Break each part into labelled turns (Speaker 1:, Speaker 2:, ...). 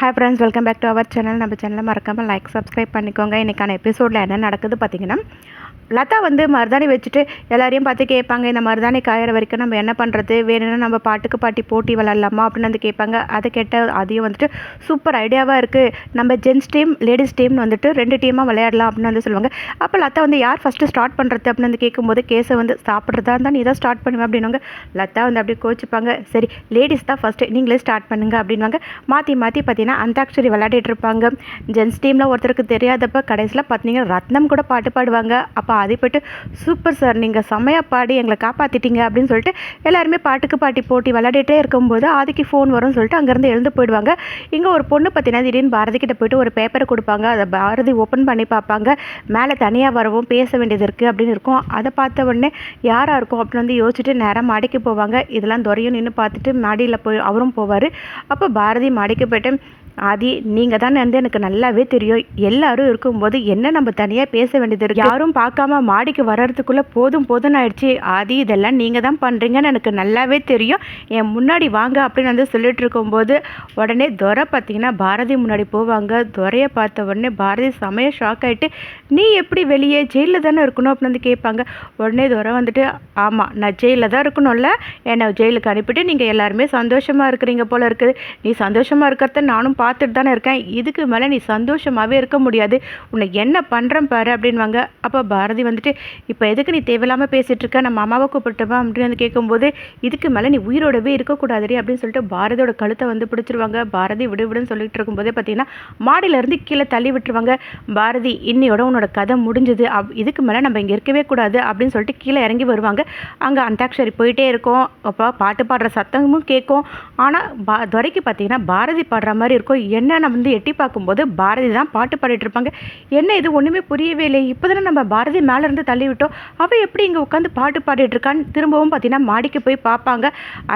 Speaker 1: Hi friends welcome back to our channel நம்ம சேனலை மறக்காமல் லைக் சப்ஸ்கிரைப் பண்ணிக்கோங்க. இன்றைக்கான எபிசோடில் என்ன நடக்குது பார்த்தீங்கன்னா லதா வந்து மருதாணி வச்சுட்டு எல்லாரையும் பார்த்து கேட்பாங்க. இந்த மருதாணி காயிற வரைக்கும் நம்ம என்ன பண்ணுறது வேணும்னா நம்ம பாட்டுக்கு பாட்டி போட்டி விளாட்லாமா அப்படின்னு வந்து கேட்பாங்க. அதை கேட்ட அதையும் வந்துட்டு சூப்பர் ஐடியாவாக இருக்குது நம்ம ஜென்ஸ் டீம் லேடிஸ் டீம்னு வந்துட்டு ரெண்டு டீமாக விளையாடலாம் அப்படின்னு வந்து சொல்லுவாங்க. அப்போ லதா வந்து யார் ஃபஸ்ட்டு ஸ்டார்ட் பண்ணுறது அப்படின்னு வந்து கேட்கும்போது கேஸை வந்து சாப்பிட்றதா இருந்தால் நீ தான் ஸ்டார்ட் பண்ணுவேன் அப்படின்னுவாங்க. லதா வந்து அப்படியே கோச்சிப்பாங்க சரி லேடிஸ் தான் ஃபஸ்ட்டு நீங்களே ஸ்டார்ட் பண்ணுங்க அப்படின்வாங்க மாற்றி மாற்றி பார்த்தீங்கன்னா அந்தாக்ஷரி விளையாடிட்டு இருப்பாங்க. ஜென்ஸ் டீமில் ஒருத்தருக்கு தெரியாதப்ப கடைசியில் பார்த்தீங்கன்னா ரத்னம் கூட பாட்டு பாடுவாங்க. அப்போ அதை போய்ட்டு சூப்பர் சார் நீங்கள் செம்மையாக பாடி எங்களை காப்பாற்றிட்டீங்க அப்படின்னு சொல்லிட்டு எல்லாருமே பாட்டுக்கு பாட்டி போட்டி விளையாடிட்டே இருக்கும்போது ஆதிக்கு ஃபோன் வரும்னு சொல்லிட்டு அங்கேருந்து எழுந்து போயிடுவாங்க. இங்கே ஒரு பொண்ணு பார்த்தீங்கன்னா திடீர்னு பாரதி கிட்ட போயிட்டு ஒரு பேப்பரை கொடுப்பாங்க. அதை பாரதி ஓப்பன் பண்ணி பார்ப்பாங்க. மேலே தனியாக வரவும் பேச வேண்டியது இருக்குது அப்படின்னு இருக்கும். அதை பார்த்த உடனே யாராக இருக்கும்? அப்படின்னு வந்து யோசிச்சுட்டு நேராக மாடிக்கு போவாங்க. இதெல்லாம் துறையும் நின்று பார்த்துட்டு மாடியில் போய் அவரும் போவார். அப்போ பாரதி மாடிக்கு போயிட்டு ஆதி நீங்கள் தான் வந்து எனக்கு நல்லாவே தெரியும். எல்லாரும் இருக்கும்போது என்ன நம்ம தனியாக பேச வேண்டியது இருக்கு? யாரும் பார்க்காம மாடிக்கு வர்றதுக்குள்ளே போதும் போதும்னு ஆயிடுச்சு. ஆதி இதெல்லாம் நீங்கள் தான் பண்ணுறீங்கன்னு எனக்கு நல்லாவே தெரியும். என் முன்னாடி வாங்க அப்படின்னு வந்து சொல்லிட்டு இருக்கும்போது உடனே துரை பார்த்தீங்கன்னா பாரதி முன்னாடி போவாங்க. துரையை பார்த்த உடனே பாரதி செமைய ஷாக் ஆகிட்டு நீ எப்படி வெளியே ஜெயிலில் தானே இருக்கணும்? அப்படின்னு வந்து கேட்பாங்க. உடனே துரை வந்துட்டு ஆமாம் நான் ஜெயிலில் தான் இருக்கணும்ல. என்னை ஜெயிலுக்கு அனுப்பிட்டு நீங்கள் எல்லாருமே சந்தோஷமாக இருக்கிறீங்க போல இருக்குது நீ சந்தோஷமாக இருக்கிறத நானும் பார்த்துட்டு தானே இருக்கேன். இதுக்கு மேலே நீ சந்தோஷமாகவே இருக்க முடியாது. உன்னை என்ன பண்ணுறேன் பாரு அப்படின்வாங்க அப்போ பாரதி வந்துட்டு இப்போ எதுக்கு நீ தேவையில்லாமல் பேசிகிட்டு இருக்க? நம்ம அம்மாவை கூப்பிட்டுமா? அப்படின்னு வந்து கேட்கும்போது இதுக்கு மேலே நீ உயிரோடவே இருக்கக்கூடாதுடி அப்படின்னு சொல்லிட்டு பாரதியோட கழுத்தை வந்து பிடிச்சிருவாங்க. பாரதி விடு விடுன்னு சொல்லிட்டு இருக்கும்போதே பார்த்தீங்கன்னா மாடியிலேருந்து கீழே தள்ளி விட்டுருவாங்க. பாரதி இன்னையோட உன்னோட கதை முடிஞ்சுது. அப் இதுக்கு மேலே நம்ம இங்கே இருக்கவே கூடாது அப்படின்னு சொல்லிட்டு கீழே இறங்கி வருவாங்க. அங்கே அந்தாக்ஷரி போயிட்டே இருக்கும். அப்போ பாட்டு பாடுற சத்தமும் கேட்கும். ஆனால் பா துரைக்கு பார்த்தீங்கன்னா பாரதி பாடுற மாதிரி இருக்கும். என்னன்னு வந்து எட்டி பார்க்கும்போது பாரதி தான் பாட்டு பாடிட்டு இருப்பாங்க என்ன இது? ஒன்றுமே புரியவே இல்லை இப்போ தானே நம்ம பாரதி மேலேருந்து தள்ளி விட்டோம் அவள் எப்படி இங்கே உட்காந்து பாட்டு பாடிட்டு இருக்கான்னு திரும்பவும் பார்த்தீங்கன்னா மாடிக்கு போய் பார்ப்பாங்க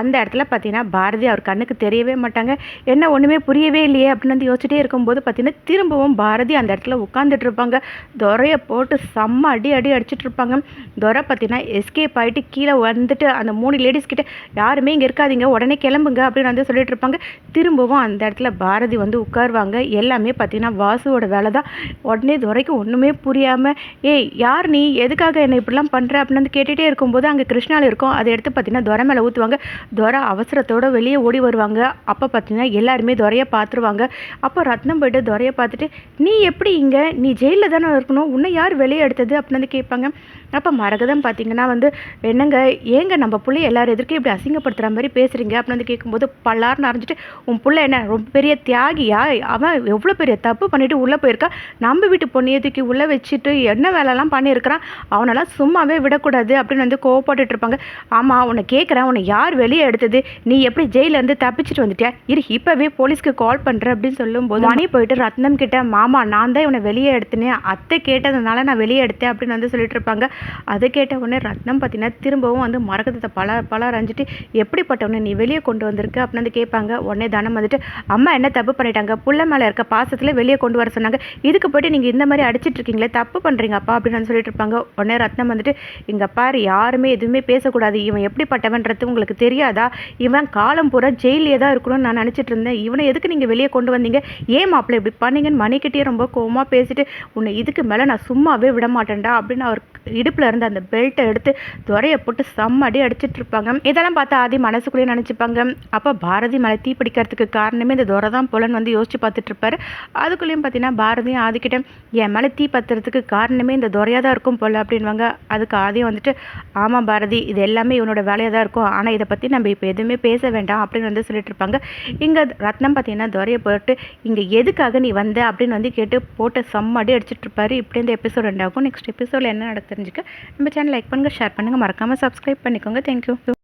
Speaker 1: அந்த இடத்துல பார்த்தீங்கன்னா பாரதி அவர் கண்ணுக்கு தெரியவே மாட்டாங்க. என்ன ஒன்றுமே புரியவே இல்லையே அப்படின்னு வந்து யோசிச்சிட்டே இருக்கும்போது பார்த்தீங்கன்னா திரும்பவும் பாரதி அந்த இடத்துல உட்காந்துட்டு இருப்பாங்க துரையை போட்டு செம்ம அடி அடி அடிச்சிட்டு இருப்பாங்க துறை பார்த்தீங்கன்னா எஸ்கேப் ஆகிட்டு கீழே வந்துட்டு அந்த மூணு லேடிஸ் கிட்ட யாருமே இங்கே இருக்காதீங்க. உடனே கிளம்புங்க. அப்படின்னு வந்து சொல்லிட்டு இருப்பாங்க திரும்பவும் அந்த இடத்துல பாரதி வந்து உட்காருவாங்க. எல்லாமே பார்த்தீங்கன்னா வாசுவோட வேலை தான் உடனே இது வரைக்கும் ஒன்றுமே புரியாமல் ஏய் யார் நீ? எதுக்காக என்னை இப்படிலாம் பண்ணுற அப்படின்னு வந்து கேட்டுகிட்டே இருக்கும்போது அங்கே கிருஷ்ணாவில் இருக்கும். அதை எடுத்து பார்த்தீங்கன்னா துரை மேலே ஊற்றுவாங்க துரை அவசரத்தோடு வெளியே ஓடி வருவாங்க. அப்போ பார்த்தீங்கன்னா எல்லாருமே துரையை பார்த்துருவாங்க. அப்போ ரத்னம் போயிட்டு துரையை பார்த்துட்டு நீ எப்படி இங்கே? நீ ஜெயிலில் தானே இருக்கணும்? உன்னை யார் வெளியே எடுத்தது? அப்படின்னு வந்து கேட்பாங்க. அப்போ மரகதம் பார்த்தீங்கன்னா வந்து என்னங்க? ஏங்க நம்ம பிள்ளை எல்லாரும் எதிர்க்கும் இப்படி அசிங்கப்படுத்துகிற மாதிரி பேசுகிறீங்க அப்படின்னு வந்து கேட்கும்போது பல்லார்னு அரைஞ்சிட்டு உன் பிள்ளை என்ன? ரொம்ப பெரிய தியா தியாகியா? அவன் எவ்வளோ பெரிய தப்பு பண்ணிட்டு உள்ளே போயிருக்கா? நம்ம வீட்டு பொண்ணையை தூக்கி உள்ளே வச்சுட்டு என்ன வேலைலாம் பண்ணியிருக்கிறான் அவனெல்லாம் சும்மாவே விடக்கூடாது அப்படின்னு வந்து கோவப்பட்டுட்டு இருப்பாங்க. ஆமாம் உன்னை கேட்குறேன் உன்னை யார் வெளியே எடுத்தது? நீ எப்படி ஜெயிலேருந்து தப்பிச்சிட்டு வந்துட்டியா? இரு இப்போவே போலீஸ்க்கு கால் பண்ணுற அப்படின்னு சொல்லும்போது மணி போயிட்டு ரத்னம் கிட்ட மாமா நான் தான் இவனை வெளியே எடுத்தினேன் அத்தை கேட்டதுனால நான் வெளியே எடுத்தேன் அப்படின்னு வந்து சொல்லிட்டு இருப்பாங்க. அதை கேட்ட உடனே ரத்னம் பார்த்தீங்கன்னா திரும்பவும் வந்து மரகதத்தை பல பல அரைஞ்சிட்டு எப்படிப்பட்டவனை நீ வெளியே கொண்டு வந்திருக்க? அப்படின்னு வந்து கேட்பாங்க. உடனே தனம் வந்துட்டு அம்மா என்ன தப்பு பண்ணிட்டாங்க. புள்ள மேலே இருக்க பாசத்தில் வெளியே கொண்டு வர சொன்னாங்க. இதுக்கு போய்ட்டு நீங்கள் இந்த மாதிரி அடிச்சிட்டு இருக்கீங்களே தப்பு பண்ணுறீங்கப்பா அப்படின்னு சொல்லிட்டு இருப்பாங்க. உடனே ரத்னம் வந்துட்டு இங்கே பாரு யாருமே எதுவுமே பேசக்கூடாது. இவன் எப்படிப்பட்டவன்றது உங்களுக்கு தெரியாதா? இவன் காலம் பூரா ஜெயிலே தான் இருக்கணும்னு நான் நினச்சிட்டு இருந்தேன். இவனை எதுக்கு நீங்கள் வெளியே கொண்டு வந்தீங்க? ஏன் மாப்பிள்ளை இப்படி பண்ணீங்கன்னு மணிக்கிட்டே ரொம்ப கோவமாக பேசிட்டு உன்னை இதுக்கு மேலே நான் சும்மாவே விட மாட்டேன்டா அப்படின்னு அவர் இடுப்பில் இருந்து அந்த பெல்ட்டை எடுத்து துறையை போட்டு செம்மடி அடிச்சிட்டு இருப்பாங்க. இதெல்லாம் பார்த்தா ஆதி மனசுக்குள்ளேயே நினச்சிப்பாங்க. அப்போ பாரதி மலை தீ பிடிக்கிறதுக்கு காரணமே இந்த துரை தான். போலன்னு வந்து யோசிச்சு பார்த்துட்டு இருப்பாரு அதுக்குள்ளேயும் பார்த்தீங்கன்னா பாரதியும் ஆதிக்கிட்ட என் மேலே தீ பத்துறதுக்கு காரணமே இந்த துறையாக தான் இருக்கும் போல அப்படின்வாங்க அதுக்கு ஆதியும் வந்துட்டு ஆமாம் பாரதி இது எல்லாமே இவனோட வேலையாக தான் இருக்கும். ஆனால் இதை பற்றி நம்ம இப்போ எதுவுமே பேச வேண்டாம் அப்படின்னு வந்து சொல்லிட்டு இருப்பாங்க இங்கே ரத்னம் பார்த்தீங்கன்னா துறையை போட்டு இங்கே எதுக்காக நீ வந்த? அப்படின்னு வந்து கேட்டு போட்டு செம்மடி அடி இருப்பாரு இப்படி இந்த எபிசோட் ரெண்டாகும். நெக்ஸ்ட் எபிசோடில் என்ன நடக்கு தெரிஞ்சுக்க நம்ம சேனல் லைக் பண்ணுங்கள் ஷேர் பண்ணுங்கள் மறக்காமல் சப்ஸ்கிரைப் பண்ணிக்கோங்க. தேங்க்யூ